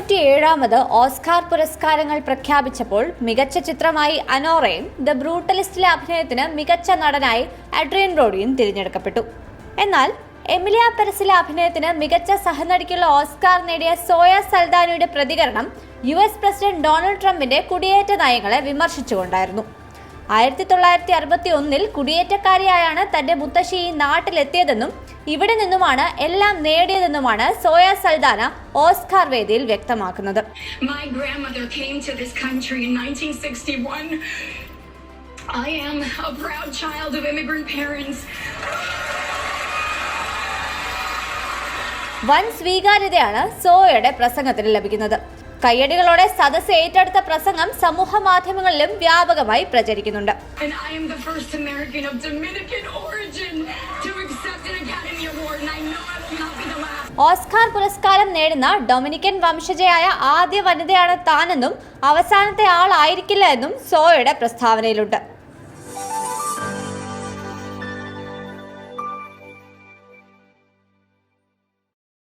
തൊണ്ണൂറ്റിയേഴാമത് Oscar പുരസ്കാരങ്ങൾ പ്രഖ്യാപിച്ചപ്പോൾ മികച്ച ചിത്രമായി അനോറയും ദ ബ്രൂട്ടലിസ്റ്റിലെ അഭിനയത്തിന് മികച്ച നടനായി അഡ്രിയൻ റോഡിയും തിരഞ്ഞെടുക്കപ്പെട്ടു. എന്നാൽ എമിലിയ പെരസിലെ അഭിനയത്തിന് മികച്ച സഹനടിക്കുള്ള ഓസ്കാർ നേടിയ സോയ സൽദാനിയുടെ പ്രതികരണം യു എസ് പ്രസിഡന്റ് ഡൊണാൾഡ് ട്രംപിന്റെ കുടിയേറ്റ നയങ്ങളെ വിമർശിച്ചുകൊണ്ടായിരുന്നു. ആയിരത്തി തൊള്ളായിരത്തി അറുപത്തി ഒന്നിൽ കുടിയേറ്റക്കാരിയായാണ് തന്റെ മുത്തശ്ശി ഈ നാട്ടിലെത്തിയതെന്നും ഇവിടെ നിന്നുമാണ് എല്ലാം നേടിയതെന്നുമാണ് സോയ സൽദാന ഓസ്കാർ വേദിയിൽ വ്യക്തമാക്കുന്നത് My grandmother came to this country in 1961. I am a proud child of immigrant parents. വൻ സ്വീകാര്യതയാണ് സോയയുടെ പ്രസംഗത്തിന് ലഭിക്കുന്നത് കയ്യടികളോടെ സദസ് ഏറ്റെടുത്ത പ്രസംഗം സമൂഹ മാധ്യമങ്ങളിലും വ്യാപകമായി പ്രചരിക്കുന്നുണ്ട് ഓസ്കാർ പുരസ്കാരം നേടുന്ന ഡൊമിനിക്കൻ വംശജയായ ആദ്യ വനിതയാണ് താനെന്നും അവസാനത്തെ ആളായിരിക്കില്ല എന്നും സോയുടെ പ്രസ്താവനയിലുണ്ട്.